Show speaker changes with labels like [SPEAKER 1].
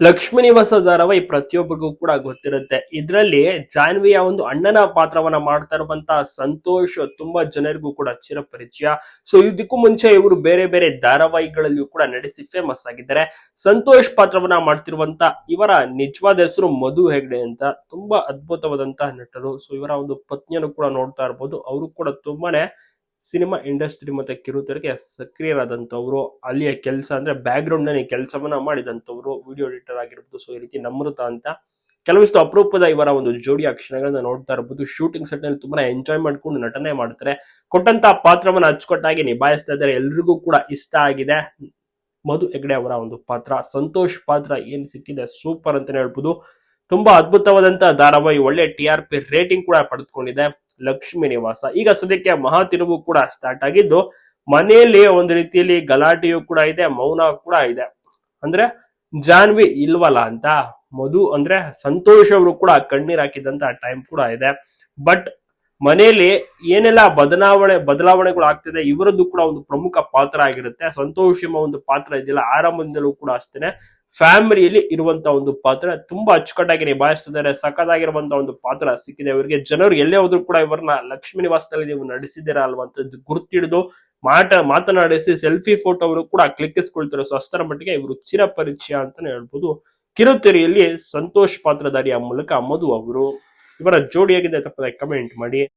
[SPEAKER 1] ಲಕ್ಷ್ಮೀ ನಿವಾಸ ಧಾರಾವಾಹಿ ಪ್ರತಿಯೊಬ್ಬರಿಗೂ ಕೂಡ ಗೊತ್ತಿರುತ್ತೆ. ಇದರಲ್ಲಿ ಜಾನ್ವಿಯ ಒಂದು ಅಣ್ಣನ ಪಾತ್ರವನ್ನ ಮಾಡ್ತಾ ಇರುವಂತ ಸಂತೋಷ್ ತುಂಬಾ ಜನರಿಗೂ ಕೂಡ ಚಿರಪರಿಚಯ. ಸೊ ಇದಕ್ಕೂ ಮುಂಚೆ ಇವರು ಬೇರೆ ಬೇರೆ ಧಾರಾವಾಹಿಗಳಲ್ಲಿಯೂ ಕೂಡ ನಡೆಸಿ ಫೇಮಸ್ ಆಗಿದ್ದಾರೆ. ಸಂತೋಷ್ ಪಾತ್ರವನ್ನ ಮಾಡ್ತಿರುವಂತ ಇವರ ನಿಜವಾದ ಹೆಸರು ಮಧು ಹೆಗ್ಡೆ ಅಂತ ತುಂಬಾ ಅದ್ಭುತವಾದಂತಹ ನಟರು. ಸೊ ಇವರ ಒಂದು ಪತ್ನಿಯನ್ನು ಕೂಡ ನೋಡ್ತಾ ಇರ್ಬೋದು. ಅವರು ಕೂಡ ತುಂಬಾನೇ ಸಿನಿಮಾ ಇಂಡಸ್ಟ್ರಿ ಮತ್ತೆ ಕಿರುತೆರೆಗೆ ಸಕ್ರಿಯರಾದಂಥವ್ರು, ಅಲ್ಲಿಯ ಕೆಲಸ ಅಂದ್ರೆ ಬ್ಯಾಕ್ ಗ್ರೌಂಡ್ನಲ್ಲಿ ಕೆಲಸವನ್ನ ಮಾಡಿದಂಥವ್ರು ವಿಡಿಯೋ ಎಡಿಟರ್ ಆಗಿರ್ಬೋದು. ಸೊ ಈ ರೀತಿ ನಮೃತ ಅಂತ ಕೆಲವಿಷ್ಟು ಅಪರೂಪದ ಇವರ ಒಂದು ಜೋಡಿಯ ಕ್ಷಣಗಳನ್ನ ನೋಡ್ತಾ ಇರ್ಬೋದು. ಶೂಟಿಂಗ್ ಸೆಟ್ನಲ್ಲಿ ತುಂಬಾ ಎಂಜಾಯ್ ಮಾಡ್ಕೊಂಡು ನಟನೆ ಮಾಡ್ತಾರೆ. ಕೊಟ್ಟಂತ ಪಾತ್ರವನ್ನ ಅಚ್ಚುಕಟ್ಟಾಗಿ ನಿಭಾಯಿಸ್ತಾ ಇದ್ದಾರೆ. ಎಲ್ರಿಗೂ ಕೂಡ ಇಷ್ಟ ಆಗಿದೆ. ಮಧು ಹೆಗ್ಡೆ ಅವರ ಒಂದು ಪಾತ್ರ, ಸಂತೋಷ್ ಪಾತ್ರ ಏನ್ ಸಿಕ್ಕಿದೆ ಸೂಪರ್ ಅಂತಾನೆ ಹೇಳ್ಬೋದು. ತುಂಬಾ ಅದ್ಭುತವಾದಂತಹ ಧಾರಾವಾಹಿ, ಒಳ್ಳೆ ಟಿ ಪಿ ರೇಟಿಂಗ್ ಕೂಡ ಪಡೆದುಕೊಂಡಿದೆ. ಲಕ್ಷ್ಮೀ ನಿವಾಸ. ಈಗ ಸದ್ಯಕ್ಕೆ ಮಹಾ ತಿರುವು ಕೂಡ ಸ್ಟಾರ್ಟ್ ಆಗಿದ್ದು, ಮನೆಯಲ್ಲಿ ಒಂದು ರೀತಿಯಲ್ಲಿ ಗಲಾಟೆಯು ಕೂಡ ಇದೆ, ಮೌನ ಕೂಡ ಇದೆ. ಅಂದ್ರೆ ಜಾನ್ವಿ ಇಲ್ವಲ್ಲ ಅಂತ, ಮಧು ಅಂದ್ರೆ ಸಂತೋಷ್ ಅವರು ಕೂಡ ಕಣ್ಣೀರ್ ಹಾಕಿದಂತ ಟೈಮ್ ಕೂಡ ಇದೆ. ಬಟ್ ಮನೆಯಲ್ಲಿ ಏನೆಲ್ಲ ಬದಲಾವಣೆ, ಬದಲಾವಣೆಗಳು ಆಗ್ತಿದೆ, ಇವರದ್ದು ಕೂಡ ಒಂದು ಪ್ರಮುಖ ಪಾತ್ರ ಆಗಿರುತ್ತೆ. ಸಂತೋಷ ಎಂಬ ಒಂದು ಪಾತ್ರ ಇದೆಯಲ್ಲ, ಆರಂಭದಿಂದಲೂ ಕೂಡ ಅಷ್ಟೇನೆ. ಫ್ಯಾಮಿಲಿಯಲ್ಲಿ ಇರುವಂತ ಒಂದು ಪಾತ್ರ ತುಂಬಾ ಅಚ್ಚುಕಟ್ಟಾಗಿ ನಿಭಾಯಿಸ್ತಿದ್ದಾರೆ ಸಖತ್ತಾಗಿರುವಂತ ಒಂದು ಪಾತ್ರ ಸಿಕ್ಕಿದೆ. ಇವರಿಗೆ ಜನರು ಎಲ್ಲೇ ಹೋದ್ರು ಕೂಡ ಇವರನ್ನ ಲಕ್ಷ್ಮೀ ನಿವಾಸದಲ್ಲಿ ನೀವು ನಡೆಸಿದ್ದೀರಾ ಅಲ್ವಂತದ್ದು ಗುರ್ತಿಡಿದು ಮಾಟ, ಮಾತನಾಡಿಸಿ ಸೆಲ್ಫಿ ಫೋಟೋ ಅವರು ಕೂಡ ಕ್ಲಿಕ್ಕಿಸ್ಕೊಳ್ತಾರೆ. ಸೊ, ಅಷ್ಟರ ಮಟ್ಟಿಗೆ ಇವರು ಚಿರಪರಿಚಯ ಅಂತಾನೆ ಹೇಳ್ಬೋದು. ಕಿರುತೆರೆಯಲ್ಲಿ ಸಂತೋಷ್ ಪಾತ್ರಧಾರಿಯ ಮೂಲಕ ಮಧು ಅವರು ಇವರ ಜೋಡಿಯಾಗಿದೆ ತಪ್ಪದೆ ಕಮೆಂಟ್ ಮಾಡಿ.